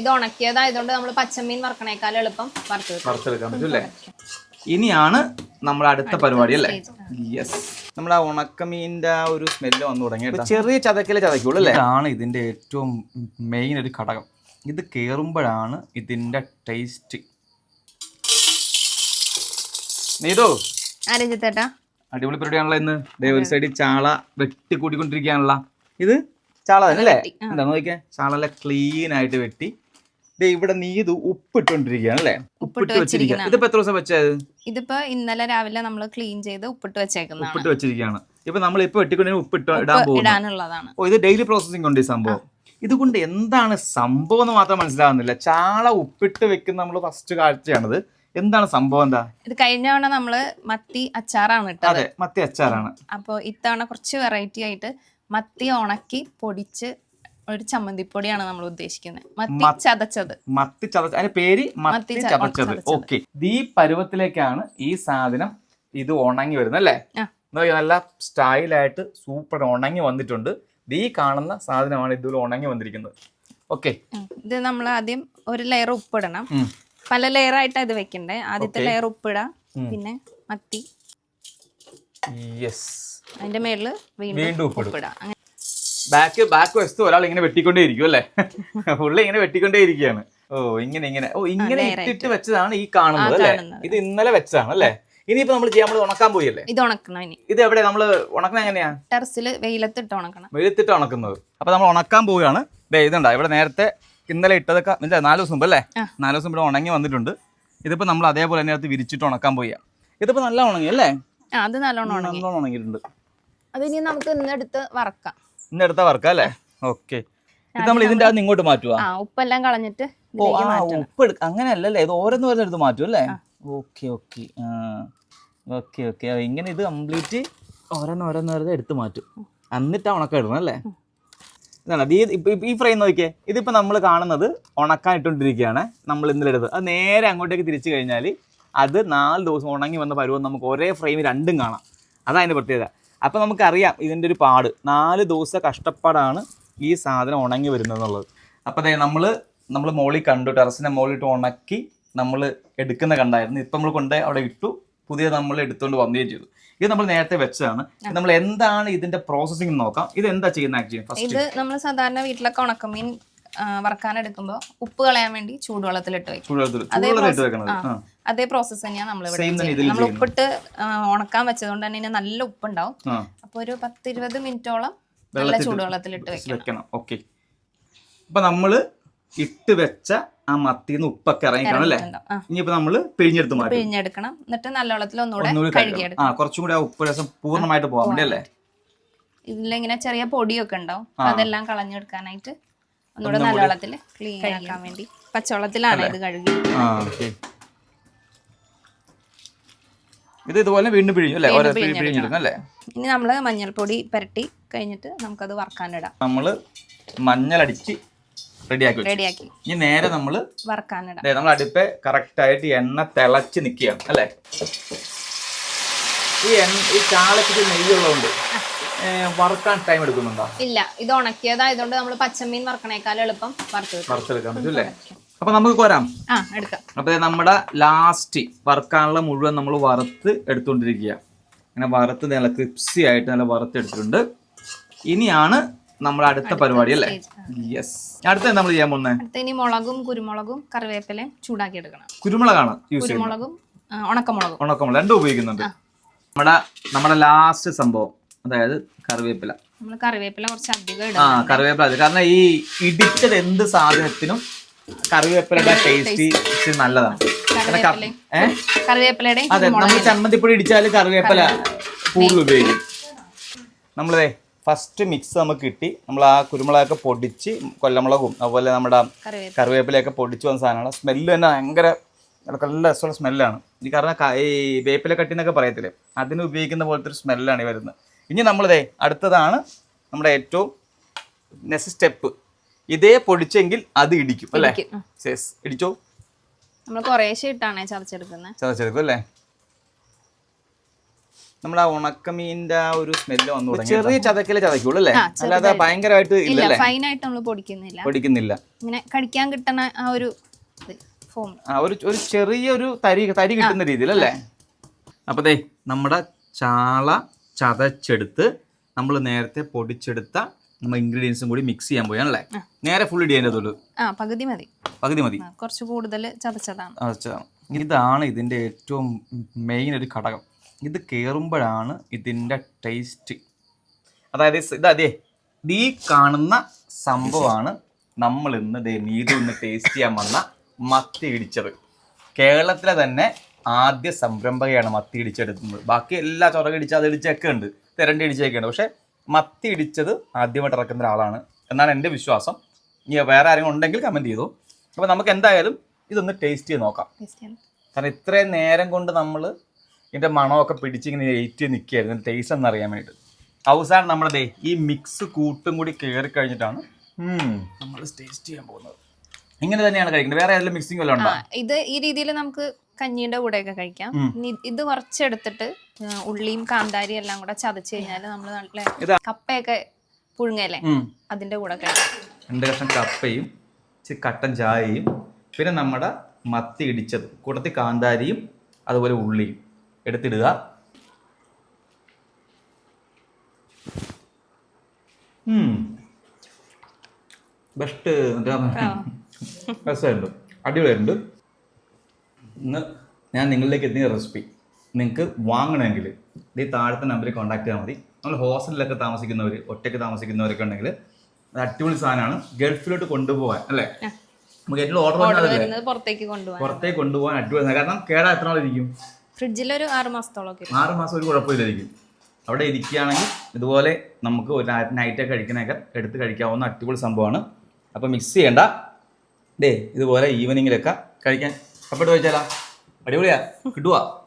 ഇത് ഉണക്കിയതായതുകൊണ്ട് നമ്മൾ പച്ചമീൻ വറക്കണേക്കാൾ എളുപ്പം വറുത്ത് വെക്കും. വറുത്തെടുക്കാൻ പറ്റും അല്ലേ? ഇനിയാണ് നമ്മൾ അടുത്ത പരിപാടി അല്ലേ? യെസ് നമ്മൾ ആ ഉണക്കമീന്റെ ആ ഒരു സ്മെല്ല് വന്നു തുടങ്ങി ചെറിയ ചതക്കലേ ചതക്കുള്ളൂ അല്ലേ? ആണ് ഇതിന്റെ ഏറ്റവും മെയിൻ ഒരു ഘടകം. ഇത് കേറുമ്പോഴാണ് ഇതിന്റെ ടേസ്റ്റ് നീതോ. അടിപൊളി പരിപാടിയാണല്ലോ ഇന്ന്. ദേ ഒരു സൈഡിൽ ചാള വെട്ടി കൂട്ടിക്കൊണ്ടിരിക്കുകയാണല്ലോ ഇത് ചാള തന്നെ അല്ലേ? എന്താ നോക്കിയാൽ ചാള ക്ലീൻ ആയിട്ട് വെട്ടി. ദേ ഇവിടെ നീതു ഉപ്പിട്ടുകൊണ്ടിരിക്കുകയാണ് ഉപ്പിട്ടോണ്ടിരിക്കുകയാണ് അല്ലേ? ഉപ്പിട്ട് വെച്ചിരിക്കുകയാണ്. ഇതിപ്പോ എത്ര ദിവസം വെച്ചത് ഇതിപ്പോ ഇന്നലെ രാവിലെ നമ്മൾ ക്ലീൻ ചെയ്ത് ഉപ്പിട്ട് വെച്ചേക്കുന്നതാണ്. ഉപ്പിട്ട് വെച്ചിരിക്കുകയാണ്. ഇപ്പൊ നമ്മൾ ഇപ്പൊ വെട്ടിക്കൊണ്ടു ഉപ്പിട്ട് ഇടാൻ പോകുന്നു. ഓ ഇത് ഡെയിലി പ്രോസസ്സിംഗ് ഉണ്ട് ഈ സംഭവം. ഇതുകൊണ്ട് എന്താണ് സംഭവം എന്ന് മാത്രം മനസ്സിലാകുന്നില്ല ചാള ഉപ്പിട്ട് വെക്കുന്ന നമ്മൾ ഫസ്റ്റ് കാഴ്ചയാണത്. എന്താണ് സംഭവം എന്താ? ഇത് കഴിഞ്ഞ തവണ നമ്മൾ മത്തി അച്ചാറാണ് ഇട്ടത്. അതെ മത്തി അച്ചാറാണ്. അപ്പോൾ ഇത്തവണ കുറച്ച് വെറൈറ്റി ആയിട്ട് മത്തി ഉണക്കി പൊടിച്ച് ഒരു ചമ്മന്തിപ്പൊടിയാണ് നമ്മൾ ഉദ്ദേശിക്കുന്നത് മത്തി ചതച്ചത്. മത്തി ചതച്ച അതിന്റെ പേര് മത്തി ചതച്ചത്. ഓക്കെ. ഈ പരുവത്തിലേക്കാണ് ഈ സാധനം ഇത് ഉണങ്ങി വരുന്നത് അല്ലേ. നല്ല സ്റ്റൈലായിട്ട് സൂപ്പർ ഉണങ്ങി വന്നിട്ടുണ്ട്. ഈ കാണുന്ന സാധനമാണ് ഇതുപോലെ ഉണങ്ങി വന്നിരിക്കുന്നത്. ഓക്കെ. ഇത് നമ്മൾ ആദ്യം ഒരു ലെയർ ഉപ്പിടണം. പല ലെയർ ആയിട്ടാണ് ഇത് വെക്കണ്ടേ? ആദ്യത്തെ. ലെയർ ഉപ്പിടാം. പിന്നെ മത്തി. യെസ് അതിന്റെ മേളിൽ വീണ്ടും ഉപ്പിടും. ബാക്ക് ബാക്ക് വശത്ത് ഒരാൾ ഇങ്ങനെ വെട്ടിക്കൊണ്ടേ ഇരിക്കും അല്ലേ? ഫുള്ള് ഇങ്ങനെ വെട്ടിക്കൊണ്ടേ ഇരിക്കുകയാണ് ഓ ഇങ്ങനെ ഇങ്ങനെ. ഓ ഇങ്ങനെ ഇട്ടിട്ട് വെച്ചതാണ് ഈ കാണുന്നത് അല്ലെ? ഇത് ഇന്നലെ വെച്ചതാണ് അല്ലേ? ഇനിയിപ്പോ നമ്മൾ ചെയ്യാൻ നമ്മൾ ഉണക്കാൻ പോയല്ലേ? ഇത് ഉണക്കണം ഇനി. ഇത് എവിടെ? നമ്മൾ ഉണക്കണ എങ്ങനെയാ? ടെറസിൽ വെയിലത്തിട്ട് ഉണക്കണം. വെയിലത്തിട്ട് ഉണക്കുന്നത്. അപ്പൊ നമ്മൾ ഉണക്കാൻ പോവുകയാണ്. ദേ ഇതുണ്ടാ? ഇവിടെ നേരത്തെ ഇന്നലെ ഇട്ടതൊക്കെ ഇല്ല നാല് ദിവസം മുമ്പ് അല്ലേ. നാല് ദിവസം ഇവിടെ ഉണങ്ങി വന്നിട്ടുണ്ട്. ഇതിപ്പോ നമ്മൾ അതേപോലെ തന്നെ അടുത്ത് വിരിച്ചിട്ട് ഉണക്കാൻ പോയാ ഇതിപ്പോ നല്ല ഉണങ്ങി അല്ലേ? അത് നല്ലോണം ഉണങ്ങി. നല്ലോണം ഉണങ്ങിയിട്ടുണ്ട്. അത് ഇനി നമുക്ക് ഇന്നെടുത്ത് വറക്കാം. ഇന്ന് വർക്ക് അല്ലേ? ഓക്കെ. ഇത് നമ്മൾ ഇതിന്റെ അകത്ത് ഇങ്ങോട്ട് മാറ്റുവാ? ഉപ്പെല്ലാം കളഞ്ഞിട്ട് ഉപ്പ് എടുക്ക. അങ്ങനെ അല്ലല്ലേ ഇത് ഓരോന്ന് എടുത്ത് മാറ്റും അല്ലേ? Okay okay. Okay okay. ഇങ്ങനെ ഇത് കംപ്ലീറ്റ് ഓരോന്ന് ഓരോന്ന് ഓരോന്ന് എടുത്ത് മാറ്റും. എന്നിട്ടാ ഉണക്കം ഇടണം അല്ലേ? ഇതാണ്. ഈ ഈ ഫ്രെയിം നോക്കിയേ. ഇതിപ്പോ നമ്മൾ കാണുന്നത് ഉണക്കാൻ ഇട്ടുകൊണ്ടിരിക്കുകയാണ് നമ്മൾ ഇന്നലെ എടുത്തത്. അത് നേരെ അങ്ങോട്ടേക്ക് തിരിച്ചു കഴിഞ്ഞാൽ അത് നാല് ദിവസം ഉണങ്ങി വന്ന പരുവം നമുക്ക് ഒരേ ഫ്രെയിം രണ്ടും കാണാം. അതാണ് അതിന്റെ പ്രത്യേകത. അപ്പോൾ നമുക്കറിയാം ഇതിന്റെ ഒരു പാട്. നാല് ദിവസത്തെ കഷ്ടപ്പാടാണ് ഈ സാധനം ഉണങ്ങി വരുന്നത് എന്നുള്ളത് അപ്പോൾ അതെ നമ്മൾ നമ്മൾ മോളിൽ കണ്ടു ടെറസിനെ മോളിട്ട് ഉണക്കി നമ്മൾ എടുക്കുന്ന കണ്ടായിരുന്നു. ഇപ്പം നമ്മൾ കൊണ്ട് അവിടെ ഇട്ടു പുതിയ നമ്മൾ എടുത്തുകൊണ്ട് വന്നുകയും ചെയ്തു. ഇത് നമ്മൾ നേരത്തെ വെച്ചതാണ്. നമ്മൾ എന്താണ് ഇതിന്റെ പ്രോസസ്സിംഗ് നോക്കാം. ഇത് എന്താ ചെയ്യുന്ന ആക്ച്വലി? ഫസ്റ്റ് ഇത് നമ്മൾ സാധാരണ വീട്ടിലൊക്കെ ഉണക്കമീൻ വറക്കാൻ എടുക്കുമ്പോൾ ഉപ്പ് കളയാൻ വേണ്ടി ചൂടുവെള്ളത്തിലിട്ട് വെക്കും ചൂടുവെള്ളത്തിൽ അതേ ഇട്ട്. ആ. അതേ പ്രോസസ് തന്നെയാണ് ചെയ്യുന്നത്. നമ്മൾ ഉപ്പിട്ട് ഉണക്കാൻ വെച്ചതുകൊണ്ട് തന്നെ നല്ല ഉപ്പുണ്ടാവും. അപ്പൊ ഒരു പത്തിരുപത് മിനിറ്റോളം നല്ല ചൂടുവെള്ളത്തിൽ ഇട്ട് വെക്കണം. ഓക്കെ അപ്പൊ നമ്മൾ ഇട്ട് വെച്ച ആ മത്തിന്ന് ഉപ്പൊക്കെ ഇറങ്ങിക്കണം അല്ലേ. ഇനിയിപ്പോ നമ്മൾ പിഴിഞ്ഞെടുത്ത് മാറ്റി. പിഴിഞ്ഞെടുക്കണം. എന്നിട്ട് നല്ല വെള്ളത്തിൽ ഒന്നുകൂടെ. കഴുകിയെടുക്കണം. ആ കുറച്ചും കൂടി ആ ഉപ്പ് രസം പൂർണമായിട്ട് പോകാൻ വേണ്ടി അല്ലേ? ഇതിലിങ്ങനെ ചെറിയ പൊടിയൊക്കെ ഉണ്ടാവും. അതെല്ലാം കളഞ്ഞെടുക്കാനായിട്ട് ഒന്നുകൂടെ നല്ല വെള്ളത്തിൽ ക്ലീൻ ആക്കാൻ വേണ്ടി. പച്ചവെള്ളത്തിലാണ് ഇത് കഴുകി. ഇത് ഇതുപോലെ വീണ്ടും പിഴിഞ്ഞു അല്ലേ? ഓരോ പിഴി- പിഴിഞ്ഞെടുക്കും അല്ലേ? ഇനി നമ്മൾ മഞ്ഞൾപ്പൊടി പുരട്ടി കഴിഞ്ഞിട്ട് നമുക്കത് വറക്കാനിടാം. നമ്മൾ മഞ്ഞളടിച്ച് റെഡിയാക്കി റെഡിയാക്കി. ഇനി നേരെ നമ്മൾ വറക്കാനിടാം. നമ്മൾ അടുപ്പ് കറക്റ്റ് ആയിട്ട് എണ്ണ തിളച്ച് നിൽക്കുകയാണ് അല്ലേ? ഈ ഈ ചാളക്ക് നെയ്യുള്ളതുകൊണ്ട് വറുക്കാൻ ടൈം എടുക്കുന്നുണ്ടോ? ഇല്ല ഇത് ഉണക്കിയതായതുകൊണ്ട് നമ്മൾ പച്ചമീൻ വറക്കണേക്കാൾ എളുപ്പം വറുത്തെടുക്കാൻ പറ്റും അല്ലേ? അപ്പൊ നമുക്ക് കോരാം. അപ്പൊ നമ്മുടെ ലാസ്റ്റ് വറുക്കാനുള്ള മുഴുവൻ നമ്മൾ വറുത്ത് എടുത്തുകൊണ്ടിരിക്കുക അങ്ങനെ വറുത്ത് നല്ല ക്രിപ്സി ആയിട്ട് നല്ല വറുത്തെടുത്തിട്ടുണ്ട്. ഇനിയാണ് നമ്മുടെ അടുത്ത പരിപാടി അല്ലേ? യെസ് അടുത്ത നമ്മൾ ചെയ്യാൻ പോകുന്നത് ഇനി മുളകും കുരുമുളകും കറിവേപ്പിലയും ചൂടാക്കി എടുക്കണം. കുരുമുളകാണ് യൂസ് ചെയ്യുന്നത്. കുരുമുളകും ഉണക്കമുളകും. ഉണക്കമുളക്. രണ്ടും ഉപയോഗിക്കുന്നുണ്ട്. നമ്മുടെ നമ്മുടെ ലാസ്റ്റ് സംഭവം അതായത് കറിവേപ്പില. നമ്മൾ കറിവേപ്പില കുറച്ച് അധികം ആ കറിവേപ്പില അത് കാരണം ഈ ഇടിച്ചത് എന്ത് സാധനത്തിനും കറിവേപ്പിലയുടെ ടേസ്റ്റ് നല്ലതാണ്. അതെ നമ്മൾ ചമ്മന്തിപ്പൊടി ഇടിച്ചാൽ കറിവേപ്പില കൂടുതൽ ഉപയോഗിക്കും. നമ്മളതേ ഫസ്റ്റ് മിക്സ് നമുക്ക് കിട്ടി. നമ്മൾ ആ കുരുമുളകൊക്കെ പൊടിച്ച് കൊല്ലമുളകും അതുപോലെ നമ്മുടെ കറിവേപ്പില. കറിവേപ്പിലയൊക്കെ പൊടിച്ച് വന്ന സാധനമാണ് സ്മെല്ല് തന്നെ ഭയങ്കര നല്ല രസമുള്ള സ്മെല്ലാണ്. ഈ കാരണം ഈ വേപ്പില കട്ടി എന്നൊക്കെ പറയത്തില്ലേ? അതിന് ഉപയോഗിക്കുന്ന പോലത്തെ ഒരു സ്മെല്ലാണ് ഈ വരുന്നത്. ഇനി നമ്മളിതേ അടുത്തതാണ് നമ്മുടെ ഏറ്റവും നെക്സ്റ്റ് സ്റ്റെപ്പ് ഇതേ പൊടിച്ചെങ്കിൽ അത് ഇടിക്കും അല്ലേ. ഇടിച്ചോ? നമ്മൾ കുറേശ്ശെ ഇട്ടാണ് ചതച്ചെടുക്കുന്നത് ചതച്ചെടുക്കും അല്ലേ? നമ്മൾ ആ ഉണക്കമീനിന്റെ ആ ഒരു സ്മെല്ല് വന്നു തുടങ്ങി. ചെറിയ ചതക്കലേ ചതക്കുള്ളൂ അല്ലേ? അല്ലാതെ ഭയങ്കരമായിട്ട് ഇല്ല ഫൈനായിട്ട് നമ്മൾ പൊടിക്കുന്നില്ല. പൊടിക്കുന്നില്ല. ഇങ്ങനെ കടിക്കാൻ കിട്ടണ ആ ഒരു ഫോം ഒരു ഒരു ചെറിയൊരു തരി തരി കിട്ടുന്ന രീതിയിൽ അല്ലേ അപ്പൊ ദേ നമ്മുടെ ചാള ചതച്ചെടുത്ത് നമ്മൾ നേരത്തെ പൊടിച്ചെടുത്ത നമ്മൾ ഇൻഗ്രീഡിയൻസും കൂടി മിക്സ് ചെയ്യാൻ പോയാണ് അല്ലേ? നേരെ ഫുൾ ഇടിയതിന്റെ ആ പകുതി മതി. പകുതി മതി. കുറച്ച് കൂടുതൽ ചതച്ചതാണ്. ഇതാണ് ഇതിന്റെ ഏറ്റവും മെയിൻ ഒരു ഘടകം. ഇത് കേറുമ്പോഴാണ് ഇതിന്റെ ടേസ്റ്റ് അതായത് ഇതേ ഈ കാണുന്ന സംഭവമാണ് നമ്മൾ ഇന്ന് ദേ നീതി ഒന്ന് ടേസ്റ്റ് ചെയ്യാൻ വന്ന മത്തി ഇടിച്ചത് കേരളത്തിലെ തന്നെ ആദ്യ സംരംഭകയാണ് മത്തി ഇടിച്ചെടുക്കുന്നത് ബാക്കി എല്ലാ ചൊറകടിച്ച് അത് ഇടിച്ചൊക്കെ ഉണ്ട്. തിരണ്ടി ഇടിച്ചൊക്കെ ഉണ്ട്. പക്ഷേ മത്തി ഇടിച്ചത് ആദ്യമായിട്ട് ഇറക്കുന്ന ഒരാളാണ് എന്നാണ് എന്റെ വിശ്വാസം. ഇനി വേറെ ആരെങ്കിലും ഉണ്ടെങ്കിൽ കമന്റ് ചെയ്തു. അപ്പോൾ നമുക്ക് എന്തായാലും ഇതൊന്ന് ടേസ്റ്റ് ചെയ്ത് നോക്കാം. കാരണം ഇത്രയും നേരം കൊണ്ട് നമ്മൾ ഇതിന്റെ മണമൊക്കെ പിടിച്ചിങ്ങനെ ഏറ്റ് നിൽക്കുകയായിരുന്നു. ടേസ്റ്റ് എന്ന് അറിയാൻ വേണ്ടിയിട്ട്. അവസാനം നമ്മുടെ ദേ ഈ മിക്സ് കൂട്ടും കൂടി കയറി കഴിഞ്ഞിട്ടാണ് നമ്മൾ ടേസ്റ്റ് ചെയ്യാൻ പോകുന്നത്. ഇങ്ങനെ തന്നെയാണ് കഴിക്കുന്നത്. വേറെ ഏതെങ്കിലും മിക്സിംഗ് വല്ലതും ഉണ്ടോ? ഇത് ഈ രീതിയിൽ നമുക്ക് കഞ്ഞിയുടെ കൂടെയൊക്കെ കഴിക്കാം. ഇനി ഇത് കുറച്ചെടുത്തിട്ട് ഉള്ളിയും കാന്താരിയും എല്ലാം കൂടെ ചതച്ച് കഴിഞ്ഞാൽ നമ്മൾ നല്ല കപ്പയൊക്കെ പുഴുങ്ങല്ലേ? അതിന്റെ കൂടെ കഴിക്കാം. രണ്ട് കഷ്ണം കപ്പയും ഇച്ചിരി കട്ടൻ ചായയും പിന്നെ നമ്മുടെ മത്തി ഇടിച്ചത് കൂട്ടത്തിൽ കാന്താരിയും അതുപോലെ ഉള്ളിയും എടുത്തിടുക. ബെസ്റ്റ് രസമുണ്ട്. അടിപൊളിയുണ്ട് ഇന്ന് ഞാൻ നിങ്ങളിലേക്ക് എത്തിയ റെസിപ്പി നിങ്ങൾക്ക് വാങ്ങണമെങ്കിൽ ഈ താഴത്തെ നമ്പറിൽ കോൺടാക്ട് ചെയ്താൽ മതി. നമ്മൾ ഹോസ്റ്റലിലൊക്കെ താമസിക്കുന്നവർ ഒറ്റയ്ക്ക് താമസിക്കുന്നവരൊക്കെ ഉണ്ടെങ്കിൽ അത് അടിപൊളി സാധനമാണ്. ഗൾഫിലോട്ട് കൊണ്ടുപോകാൻ അല്ലേ? നമുക്ക് ഏറ്റവും ഓർഡർ പുറത്തേക്ക് കൊണ്ടുപോകാൻ പുറത്തേക്ക് കൊണ്ടുപോകാൻ അടിപൊളി. കാരണം കേടാ എത്ര നാളിരിക്കും ഫ്രിഡ്ജിൽ ഒരു ആറ് മാസത്തോളം ആറ് മാസം ഒരു കുഴപ്പമില്ലായിരിക്കും. അവിടെ ഇരിക്കുകയാണെങ്കിൽ ഇതുപോലെ നമുക്ക് ഒരു നൈറ്റൊക്കെ കഴിക്കണേക്കാൾ എടുത്ത് കഴിക്കാവുന്ന അടിപൊളി സംഭവമാണ്. അപ്പോൾ മിക്സ് ചെയ്യണ്ട. ഡേ ഇതുപോലെ ഈവനിങ്ങിലൊക്കെ കഴിക്കാൻ. കപ്പിട്ട് കഴിച്ചാലാ? അടിപൊളിയാ. കിട്ടുവാ.